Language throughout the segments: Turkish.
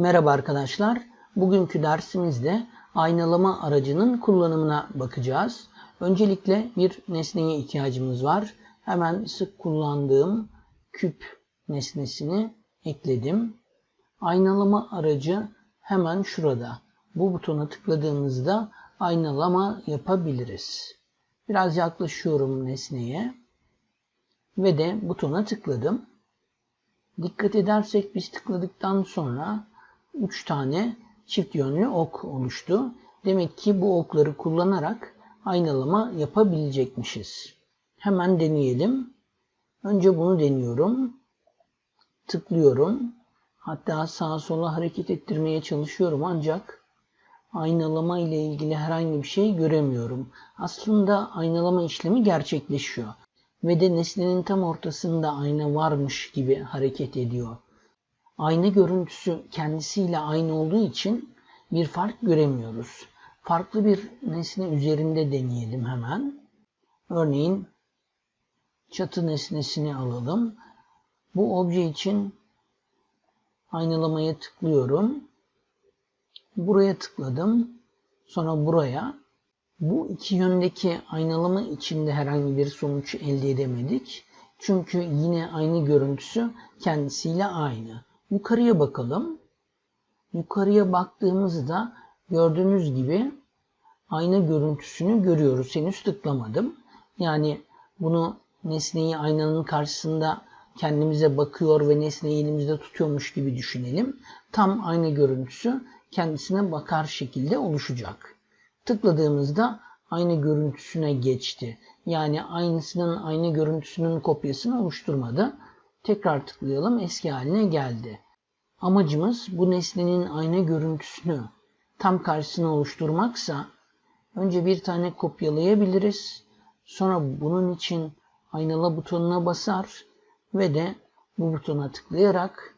Merhaba arkadaşlar. Bugünkü dersimizde aynalama aracının kullanımına bakacağız. Öncelikle bir nesneye ihtiyacımız var. Hemen sık kullandığım küp nesnesini ekledim. Aynalama aracı hemen şurada. Bu butona tıkladığımızda aynalama yapabiliriz. Biraz yaklaşıyorum nesneye ve de butona tıkladım. Dikkat edersek biz tıkladıktan sonra 3 tane çift yönlü ok oluştu. Demek ki bu okları kullanarak aynalama yapabilecekmişiz. Hemen deneyelim. Önce bunu deniyorum. Tıklıyorum. Hatta sağa sola hareket ettirmeye çalışıyorum ancak aynalama ile ilgili herhangi bir şey göremiyorum. Aslında aynalama işlemi gerçekleşiyor ve de nesnenin tam ortasında ayna varmış gibi hareket ediyor. Ayna görüntüsü kendisiyle aynı olduğu için bir fark göremiyoruz. Farklı bir nesne üzerinde deneyelim hemen. Örneğin çatı nesnesini alalım. Bu obje için aynalamaya tıklıyorum. Buraya tıkladım. Sonra buraya. Bu iki yöndeki aynalama içinde herhangi bir sonuç elde edemedik. Çünkü yine aynı görüntüsü kendisiyle aynı. Yukarıya bakalım. Yukarıya baktığımızda gördüğünüz gibi ayna görüntüsünü görüyoruz. Henüz tıklamadım. Yani bunu nesneyi aynanın karşısında kendimize bakıyor ve nesneyi elimizde tutuyormuş gibi düşünelim. Tam ayna görüntüsü kendisine bakar şekilde oluşacak. Tıkladığımızda aynı görüntüsüne geçti. Yani aynısının aynı görüntüsünün kopyasını oluşturmadı. Tekrar tıklayalım eski haline geldi. Amacımız bu nesnenin ayna görüntüsünü tam karşısına oluşturmaksa önce bir tane kopyalayabiliriz. Sonra bunun için aynala butonuna basar ve de bu butona tıklayarak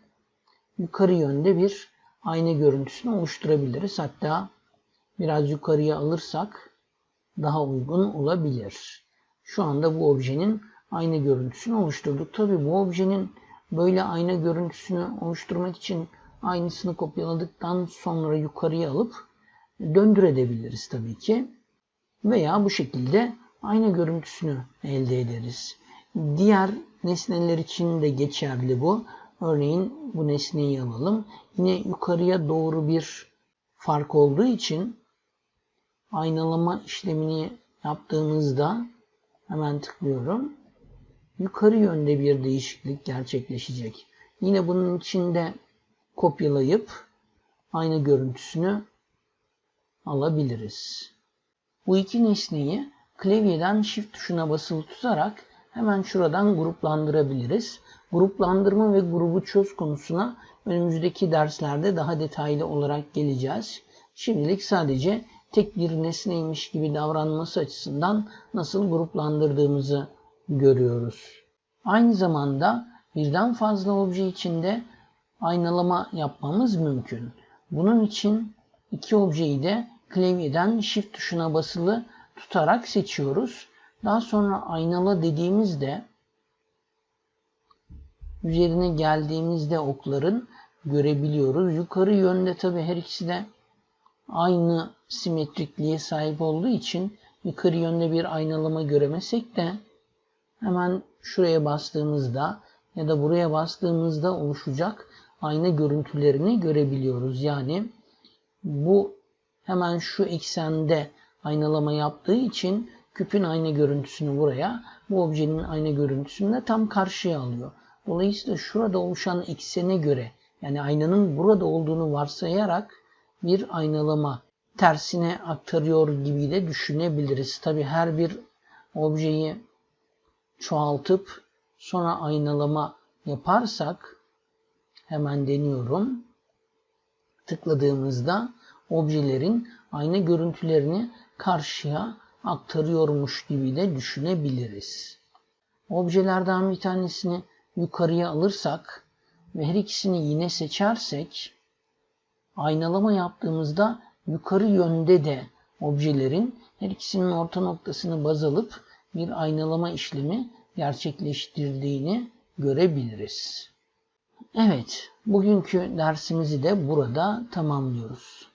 yukarı yönde bir ayna görüntüsünü oluşturabiliriz. Hatta biraz yukarıya alırsak daha uygun olabilir. Şu anda bu objenin ayna görüntüsünü oluşturduk. Tabi bu objenin böyle ayna görüntüsünü oluşturmak için aynısını kopyaladıktan sonra yukarıya alıp döndürebiliriz tabii ki. Veya bu şekilde ayna görüntüsünü elde ederiz. Diğer nesneler için de geçerli bu. Örneğin bu nesneyi alalım. Yine yukarıya doğru bir fark olduğu için aynalama işlemini yaptığımızda hemen tıklıyorum. Yukarı yönde bir değişiklik gerçekleşecek. Yine bunun içinde kopyalayıp aynı görüntüsünü alabiliriz. Bu iki nesneyi klavyeden Shift tuşuna basılı tutarak hemen şuradan gruplandırabiliriz. Gruplandırma ve grubu çöz konusuna önümüzdeki derslerde daha detaylı olarak geleceğiz. Şimdilik sadece tek bir nesneymiş gibi davranması açısından nasıl gruplandırdığımızı görüyoruz. Aynı zamanda birden fazla obje içinde aynalama yapmamız mümkün. Bunun için iki objeyi de klavyeden Shift tuşuna basılı tutarak seçiyoruz. Daha sonra aynala dediğimizde üzerine geldiğimizde okların görebiliyoruz. Yukarı yönde tabi her ikisi de aynı simetrikliğe sahip olduğu için yukarı yönde bir aynalama göremesek de hemen şuraya bastığımızda ya da buraya bastığımızda oluşacak ayna görüntülerini görebiliyoruz. Yani bu hemen şu eksende aynalama yaptığı için küpün ayna görüntüsünü buraya, bu objenin ayna görüntüsünü de tam karşıya alıyor. Dolayısıyla şurada oluşan eksene göre yani aynanın burada olduğunu varsayarak bir aynalama tersine aktarıyor gibi de düşünebiliriz. Tabi her bir objeyi çoğaltıp sonra aynalama yaparsak hemen deniyorum. Tıkladığımızda objelerin ayna görüntülerini karşıya aktarıyormuş gibi de düşünebiliriz. Objelerden bir tanesini yukarıya alırsak ve her ikisini yine seçersek aynalama yaptığımızda yukarı yönde de objelerin her ikisinin orta noktasını baz alıp bir aynalama işlemi gerçekleştirdiğini görebiliriz. Evet, Bugünkü dersimizi de burada tamamlıyoruz.